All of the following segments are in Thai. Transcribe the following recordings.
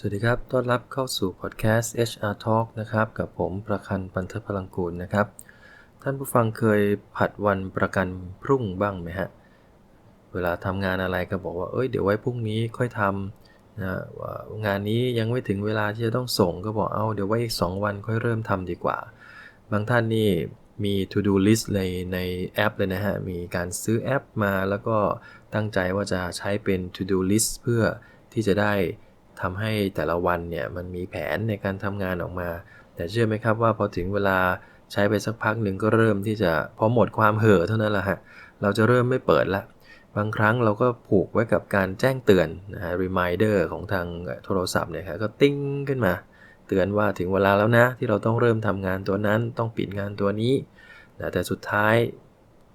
สวัสดีครับ ต้อนรับเข้าสู่พอดแคสต์ HR Talk นะครับ กับผมประคันปันทพลังกูลนะครับ ท่านผู้ฟังเคยผัดวันประกันพรุ่งบ้างไหมฮะ เวลาทำงานอะไรก็บอกว่า เอ้ย เดี๋ยวไว้พรุ่งนี้ค่อยทำนะว่างานนี้ยังไม่ถึงเวลาที่จะต้องส่งก็บอก เอาเดี๋ยวไว้อีก 2 วันค่อยเริ่มทำดีกว่า บางท่านนี่มี to do list ในในแอปเลยนะฮะ มีการซื้อแอปมาแล้วก็ตั้งใจว่าจะใช้เป็น to do list เพื่อที่จะได้ ทำให้แต่ละวันเนี่ยมันมีแผนในการทำงานออกมา แต่เชื่อไหมครับว่าพอถึงเวลาใช้ไปสักพักหนึ่งก็เริ่มที่จะพอหมดความเห่อเท่านั้นแหละฮะเราจะเริ่มไม่เปิดละบางครั้งเราก็ผูกไว้กับการแจ้งเตือนนะฮะ reminder ของทางโทรศัพท์เนี่ยครับก็ติ้งขึ้นมา เตือนว่าถึงเวลาแล้วนะ ที่เราต้องเริ่มทำงานตัวนั้นต้องปิดงานตัวนี้นะแต่สุดท้าย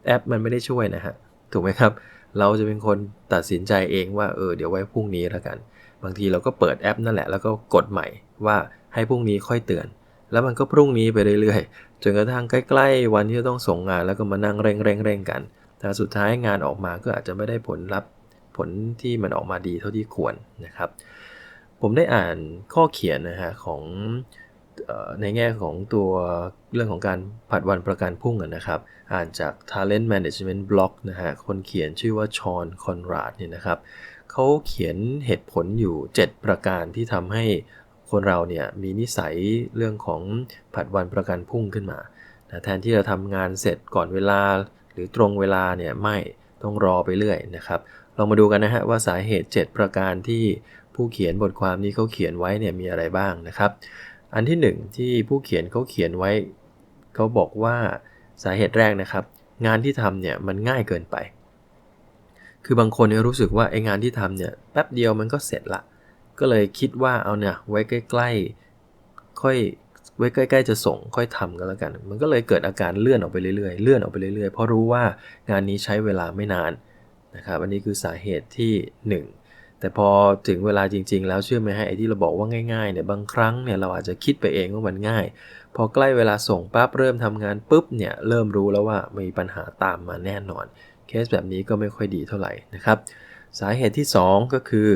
แอปมันไม่ได้ช่วยนะฮะถูกไหมครับ เราจะเป็นคนตัดสินใจเองว่าเออเดี๋ยวไว้พรุ่งนี้แล้วกัน บางทีเราก็เปิดแอปนั่นแหละแล้วก็กดใหม่ว่าให้พรุ่งนี้ค่อยเตือน แล้วมันก็พรุ่งนี้ไปเรื่อยๆจนกระทั่งใกล้ๆ วันที่จะต้องส่งงานแล้วก็มานั่งเร่งๆๆกันแต่สุดท้ายงานออกมาก็อาจจะไม่ได้ผลลัพธ์ผลที่มันออกมาดีเท่าที่ควรนะครับ ผมได้อ่านข้อเขียนนะฮะของ ในแง่ของตัวเรื่องของการผัดวันประกันพุ่งนะครับ อ่านจาก Talent Management Blog นะฮะ คนเขียนชื่อว่าชอนคอนราดเนี่ยนะครับ เขาเขียนเหตุผลอยู่ 7 ประการที่ทำให้คนเราเนี่ยมีนิสัยเรื่องของผัดวันประกันพุ่งขึ้นมา แทนที่จะทำงานเสร็จก่อนเวลา หรือตรงเวลาเนี่ยไม่ต้องรอไปเรื่อยนะครับ ลองมาดูกันนะฮะว่าสาเหตุ 7 ประการที่ผู้เขียนบทความนี้เขาเขียนไว้เนี่ยมีอะไรบ้างนะครับ อันที่1ที่ผู้เขียนเขาเขียนไว้ เขาบอกว่าสาเหตุแรกนะครับ งานที่ทำเนี่ยมันง่ายเกินไป คือบางคนเนี่ยรู้สึกว่าไอ้งานที่ทำเนี่ยแป๊บเดียวมันก็เสร็จละ ก็เลยคิดว่าเอาเนี่ยไว้ใกล้ๆ ค่อยไว้ใกล้ๆจะส่งค่อยทำกันแล้วกัน มันก็เลยเกิดอาการเลื่อนออกไปเรื่อยๆ เลื่อนออกไปเรื่อยๆ เพราะรู้ว่างานนี้ใช้เวลาไม่นานนะครับ อันนี้คือสาเหตุที่ 1 แต่พอถึงเวลาจริง ๆ แล้วเชื่อไหมฮะไอ้ที่เราบอกว่าง่ายๆเนี่ยบางครั้งเนี่ยเราอาจจะคิดไปเองว่ามันง่าย พอใกล้เวลาส่งปั๊บเริ่มทำงานปุ๊บเนี่ยเริ่มรู้แล้วว่ามีปัญหาตามมาแน่นอน เคสแบบนี้ก็ไม่ค่อยดีเท่าไหร่นะครับ สาเหตุที่ 2 ก็คือ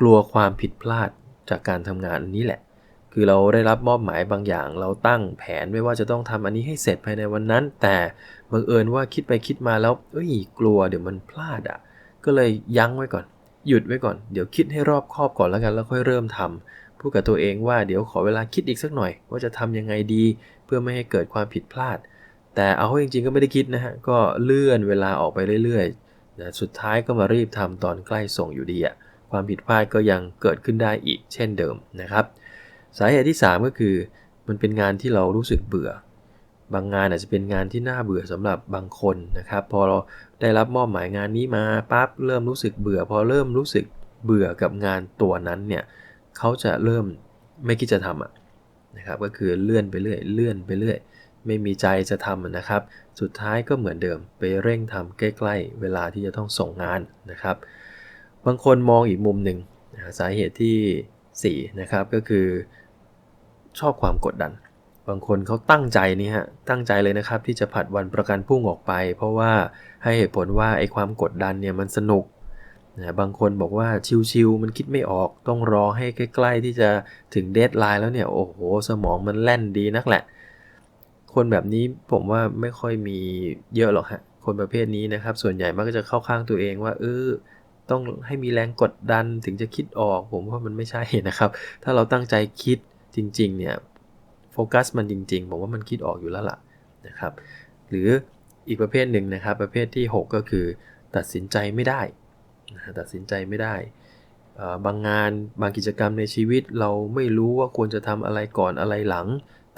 กลัวความผิดพลาดจากการทำงานนี้แหละ คือเราได้รับมอบหมายบางอย่าง เราตั้งแผนไม่ว่าจะต้องทำอันนี้ให้เสร็จภายในวันนั้น แต่บังเอิญว่าคิดไปคิดมาแล้วเอ้ยกลัวเดี๋ยวมันพลาดอะ่ะก็เลยยั้งไว้ก่อน หยุดไว้ก่อน เดี๋ยวคิดให้รอบคอบก่อนแล้วกันแล้วค่อยเริ่มทำพูดกับตัวเองว่าเดี๋ยวขอเวลาคิดอีกสักหน่อย ว่าจะทำยังไงดีเพื่อไม่ให้เกิดความผิดพลาด แต่เอาจริงๆก็ไม่ได้คิดนะฮะก็เลื่อนเวลาออกไปเรื่อยๆนะสุดท้ายก็มารีบทำตอนใกล้ส่งอยู่ดีอะความผิดพลาดก็ยังเกิดขึ้นได้อีกเช่นเดิมนะครับ สาเหตุที่ 3 ก็คือ มันเป็นงานที่เรารู้สึกเบื่อ บางงานอาจจะเป็นงานที่น่าเบื่อสำหรับบางคนนะครับ พอเราได้รับมอบหมายงานนี้มาปั๊บเริ่มรู้สึกเบื่อ พอเริ่มรู้สึกเบื่อกับงานตัวนั้นเนี่ยเขาจะเริ่มไม่คิดจะทำอะนะครับ ก็คือเลื่อนไปเรื่อยเลื่อนไปเรื่อยไม่มีใจจะทำนะครับ สุดท้ายก็เหมือนเดิมไปเร่งทำใกล้ๆ เวลาที่จะต้องส่งงานนะครับ บางคนมองอีกมุมหนึ่งสาเหตุที่4นะครับก็คือชอบความกดดัน บางคนเขาตั้งใจนี่ฮะตั้งใจเลยนะครับ ที่จะผัดวันประกันพุ่งออกไป เพราะว่าให้เหตุผลว่าไอ้ความกดดันเนี่ยมันสนุกนะบางคนบอกว่าชิวๆมันคิดไม่ออก ต้องรอให้ใกล้ ๆ ที่จะถึงเดทไลน์แล้วเนี่ยโอ้โห สมองมันแล่นดีนักแหละ คนแบบนี้ผมว่าไม่ค่อยมีเยอะหรอกฮะคนประเภทนี้นะครับ ส่วนใหญ่มักจะเข้าข้างตัวเองว่าเออต้องให้มีแรงกดดันถึงจะคิดออก ผมว่ามันไม่ใช่นะครับ ถ้าเราตั้งใจคิดจริง ๆ เนี่ย โฟกัสมันจริงๆผมว่ามันคิดออกอยู่แล้วล่ะนะครับ หรืออีกประเภทหนึ่งนะครับ ประเภทที่ 6 ก็คือตัดสินใจไม่ได้ตัดสินใจไม่ได้ บางงานบางกิจกรรมในชีวิตเราไม่รู้ว่าควรจะทำอะไรก่อนอะไรหลัง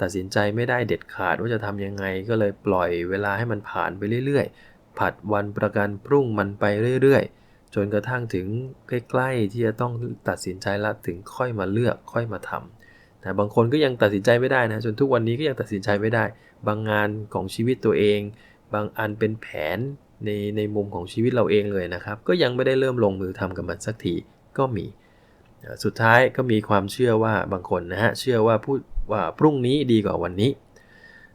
ตัดสินใจไม่ได้เด็ดขาดว่าจะทำยังไง ก็เลยปล่อยเวลาให้มันผ่านไปเรื่อยๆ ผัดวันประกันพรุ่งมันไปเรื่อยๆ จนกระทั่งถึงใกล้ๆที่จะต้องตัดสินใจละถึงค่อยมาเลือกค่อยมาทำ แต่บางคนก็ยังตัดสินใจไม่ได้นะจนทุกวันนี้ก็ยังตัดสินใจไม่ได้ บางงานของชีวิตตัวเอง บางอันเป็นแผนในในมุมของชีวิตเราเองเลยนะครับ ก็ยังไม่ได้เริ่มลงมือทำกับมันสักทีก็มี สุดท้ายก็มีความเชื่อว่าบางคนนะฮะเชื่อว่าผู้ว่าพรุ่งนี้ดีกว่าวันนี้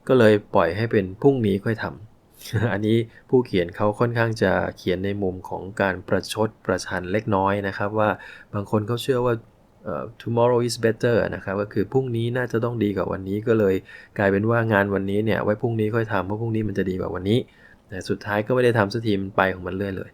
ก็เลยปล่อยให้เป็นพรุ่งนี้ค่อยทำอันนี้ผู้เขียนเขาค่อนข้างจะเขียนในมุมของการประชดประชันเล็กน้อยนะครับ ว่าบางคนเขาเชื่อว่า tomorrow is better นะครับก็คือพรุ่งนี้น่าจะต้องดีกว่าวันนี้ก็เลยกลายเป็นว่างานวันนี้เนี่ยไว้พรุ่งนี้ค่อยทำเพราะพรุ่งนี้มันจะดีกว่าวันนี้แต่สุดท้ายก็ไม่ได้ทำสักทีมันไปของมันเรื่อยเลย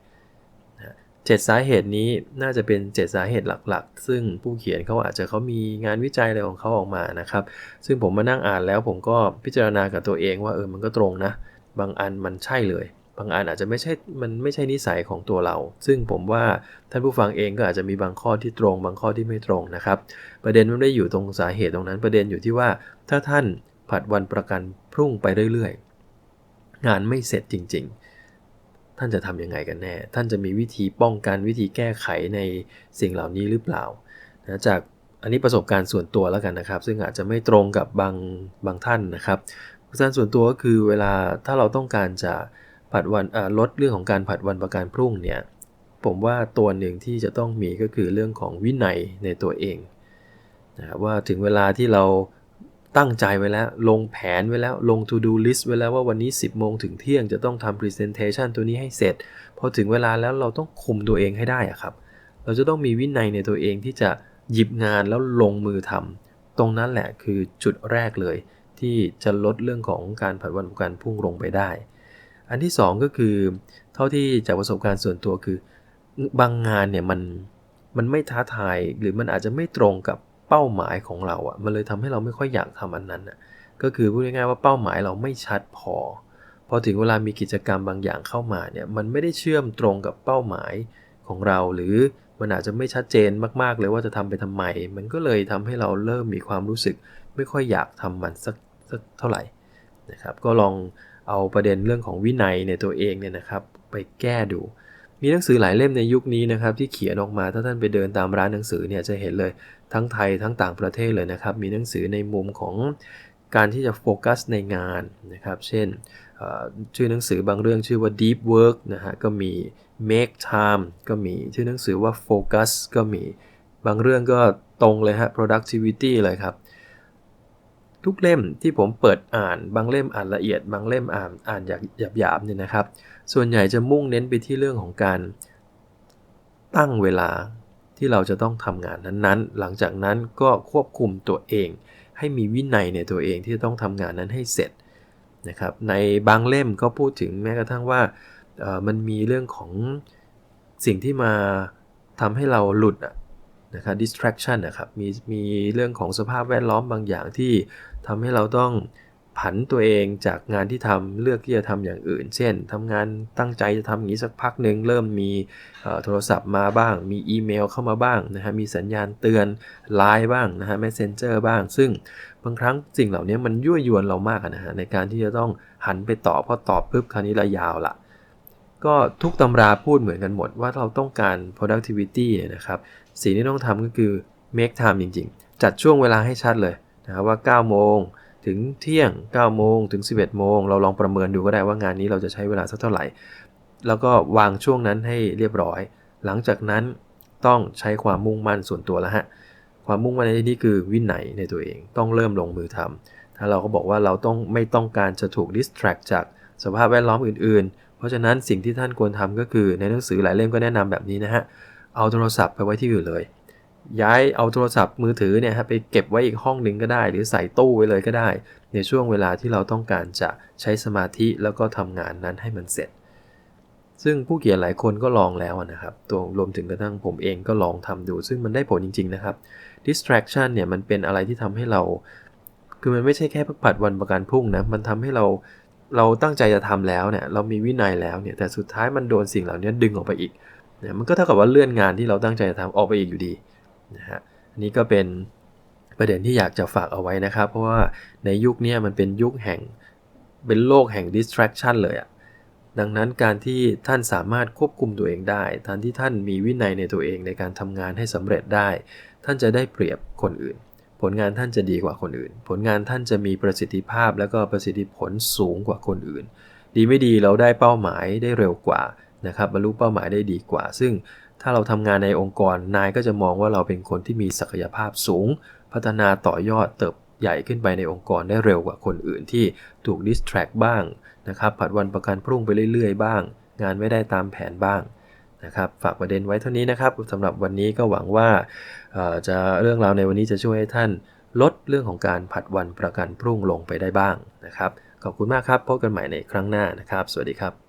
เจ็ดสาเหตุนี้น่าจะเป็นเจ็ดสาเหตุหลักๆ ซึ่งผู้เขียนเขาอาจจะเขามีงานวิจัยอะไรของเขาออกมานะครับ ซึ่งผมมานั่งอ่านแล้วผมก็พิจารณากับตัวเองว่าเออมันก็ตรงนะ บางอันมันใช่เลย บางอันอาจจะไม่ใช่มันไม่ใช่นิสัยของตัวเรา ซึ่งผมว่าท่านผู้ฟังเองก็อาจจะมีบางข้อที่ตรง บางข้อที่ไม่ตรงนะครับ ประเด็นไม่ได้อยู่ตรงสาเหตุตรงนั้นประเด็นอยู่ที่ว่า ถ้าท่านผัดวันประกันพรุ่งไปเรื่อยๆ งานไม่เสร็จจริง ๆ ท่านจะทำยังไงกันแน่ ท่านจะมีวิธีป้องกันวิธีแก้ไขในสิ่งเหล่านี้หรือเปล่านะจากอันนี้ประสบการณ์ส่วนตัวแล้วกันนะครับ ซึ่งอาจจะไม่ตรงกับบางบางท่านนะครับประสบการณ์ส่วนตัวก็คือเวลาถ้าเราต้องการจะ ผัดวันลดเรื่องของการผัดวันประกันพรุ่งเนี่ยผมว่าตัวหนึ่งที่จะต้องมีก็คือเรื่องของวินัยในตัวเองนะครับว่าถึงเวลาที่เราตั้งใจไว้แล้ว ลงแผนไว้แล้วลง to do list ไว้แล้วว่าวันนี้ 10 โมงถึงเที่ยงจะต้องทำ presentation ตัวนี้ให้เสร็จพอถึงเวลาแล้วเราต้องคุมตัวเองให้ได้อะครับ เราจะต้องมีวินัยในตัวเองที่จะหยิบงานแล้วลงมือทำตรงนั้นแหละคือจุดแรกเลย ที่จะลดเรื่องของการผัดวันประการพุ่งลงไปได้ อันที่ 2 ก็คือ เท่าที่จากประสบการณ์ส่วนตัวคือบางงานเนี่ยมันมันไม่ท้าทายหรือมันอาจจะไม่ตรงกับเป้าหมายของเราอะ่ะมันเลยทำให้เราไม่ค่อยอยากทำอันนั้นอะ่ะก็คือพูดง่ายๆว่าเป้าหมายเราไม่ชัดพอ พอถึงเวลามีกิจกรรมบางอย่างเข้ามาเนี่ยมันไม่ได้เชื่อมตรงกับเป้าหมายของเรา หรือมันอาจจะไม่ชัดเจนมากๆเลยว่าจะทำไปทำไม มันก็เลยทำให้เราเริ่มมีความรู้สึก ไม่ค่อยอยากทำมันสักสักเท่าไหร่นะครับก็ลอง เอาประเด็นเรื่องของวินัยในตัวเองเนี่ยนะครับ ไปแก้ดู มีหนังสือหลายเล่มในยุคนี้นะครับที่เขียนออกมาถ้าท่านไปเดินตามร้านหนังสือเนี่ยจะเห็นเลยทั้งไทยทั้งต่างประเทศเลยนะครับ มีหนังสือในมุมของการที่จะโฟกัสในงานนะครับ เช่นชื่อหนังสือบางเรื่องชื่อว่า deep work นะฮะก็มี make time ก็มีชื่อหนังสือว่า focus ก็มีบางเรื่องก็ตรงเลยฮะ productivity เลยครับ ทุกเล่มที่ผมเปิดอ่านบางเล่มอ่านละเอียด บางเล่มอ่านอ่านหยาบๆเนี่ยนะครับ ส่วนใหญ่จะมุ่งเน้นไปที่เรื่องของการตั้งเวลาที่เราจะต้องทำงานนั้นๆ หลังจากนั้นก็ควบคุมตัวเอง ให้มีวินัยในตัวเองที่จะต้องทำงานนั้นให้เสร็จนะครับ ในบางเล่มก็พูดถึงแม้กระทั่งว่ามันมีเรื่องของสิ่งที่มาทำให้เราหลุด นะครับ distraction นะครับมีมีเรื่องของสภาพแวดล้อมบางอย่างที่ทำให้เราต้องผันตัวเองจากงานที่ทำเลือกที่จะทำอย่างอื่น เช่นทำงานตั้งใจจะทำอย่างนี้สักพักหนึ่งเริ่มมีโทรศัพท์มาบ้าง มีอีเมลเข้ามาบ้างนะฮะมีสัญญาณเตือนไลน์บ้างนะฮะ messenger บ้าง ซึ่งบางครั้งสิ่งเหล่านี้มันยั่วยวนเรามากนะฮะในการที่จะต้องหันไปตอบพอตอบปุ๊บคราวนี้ระยาวละก็ทุกตำราพูดเหมือนกันหมดว่าเราต้องการ productivity นะครับ สิ่งที่ต้องทำก็คือ make time จริง ๆ จัดช่วงเวลาให้ชัดเลยนะครับว่า 9 โมงถึงเที่ยง 9 โมงถึง 11 โมง เราลองประเมินดูก็ได้ว่างานนี้เราจะใช้เวลาสักเท่าไหร่ แล้วก็วางช่วงนั้นให้เรียบร้อย หลังจากนั้นต้องใช้ความมุ่งมั่นส่วนตัวแล้วฮะ ความมุ่งมั่นในที่นี้คือวินัยในตัวเอง ต้องเริ่มลงมือทำถ้าเราก็บอกว่าเราต้องไม่ต้องการจะถูกดิสแทรกจากสภาพแวดล้อมอื่น ๆ เพราะฉะนั้นสิ่งที่ท่านควรทำก็คือในหนังสือหลายเล่มก็แนะนำแบบนี้นะฮะ เอาโทรศัพท์ไปไว้ที่อื่นเลย ย้ายเอาโทรศัพท์มือถือเนี่ยฮะไปเก็บไว้อีกห้องหนึ่งก็ได้ หรือใส่ตู้ไว้เลยก็ได้ ในช่วงเวลาที่เราต้องการจะใช้สมาธิแล้วก็ทำงานนั้นให้มันเสร็จ ซึ่งผู้เขียนหลายคนก็ลองแล้วนะครับ ตัวรวมถึงกระทั่งผมเองก็ลองทำดู ซึ่งมันได้ผลจริง ๆ นะครับ distraction เนี่ยมันเป็นอะไรที่ทำให้เรา คือมันไม่ใช่แค่พักผัดวันประกันพรุ่งนะ มันทำให้เราเราตั้งใจจะทำแล้วเนี่ยเรามีวินัยแล้วเนี่ยแต่สุดท้ายมันโดนสิ่งเหล่านี้ดึงออกไปอีก เนี่ยมันก็เท่ากับว่าเลื่อนงานที่เราตั้งใจจะทำออกไปอีกอยู่ดีนะฮะอันนี้ก็เป็นประเด็นที่อยากจะฝากเอาไว้นะครับ เพราะว่าในยุคนี้มันเป็นยุคแห่งเป็นโลกแห่ง distraction เลยอะดังนั้นการที่ท่านสามารถควบคุมตัวเองได้ท่านที่ท่านมีวินัยในตัวเองในการทำงานให้สำเร็จได้ ท่านจะได้เปรียบคนอื่น ผลงานท่านจะดีกว่าคนอื่น ผลงานท่านจะมีประสิทธิภาพและก็ประสิทธิผลสูงกว่าคนอื่น ดีไม่ดีเราได้เป้าหมายได้เร็วกว่า นะครับบรรลุเป้าหมายได้ดีกว่า ซึ่งถ้าเราทำงานในองค์กรนายก็จะมองว่าเราเป็นคนที่มีศักยภาพสูง พัฒนาต่อยอดเติบใหญ่ขึ้นไปในองค์กรได้เร็วกว่าคนอื่นที่ถูกดิสแทรกบ้างนะครับผัดวันประกันพรุ่งไปเรื่อยๆ บ้าง งานไม่ได้ตามแผนบ้างนะครับฝากประเด็นไว้เท่านี้นะครับสำหรับวันนี้ก็หวังว่าจะเรื่องราวในวันนี้จะช่วยให้ท่านลดเรื่องของการผัดวันประกันพรุ่งลงไปได้บ้างนะครับ ขอบคุณมากครับพบกันใหม่ในครั้งหน้านะครับ สวัสดีครับ